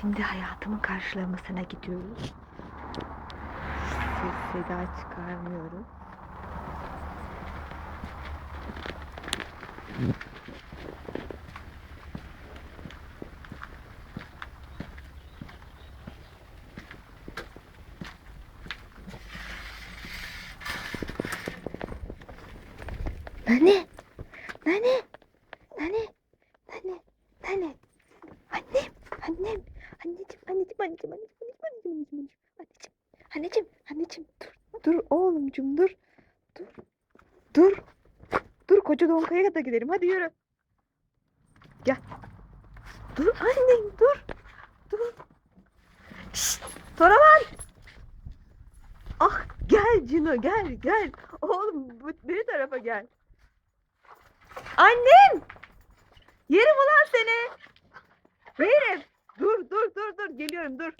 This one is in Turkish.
Şimdi hayatımın karşılamasına gidiyoruz. Ses seda çıkarmıyorum. Nane, nane, nane, nane, nane. Annem, annem, anneciğim, anneciğim, anneciğim, anneciğim, anneciğim, anneciğim, anneciğim, anneciğim, anneciğim, dur, dur oğlumcum, dur, dur, dur, dur, koca donkaya da gidelim, hadi yürü. Gel. Dur annem, dur, dur. Şşt, Toraman. Ah, gel Cino, gel, gel. Oğlum, bir tarafa gel. Annem! Yerim ulan seni. Yerim. Dur, dur, dur, dur. Geliyorum, dur.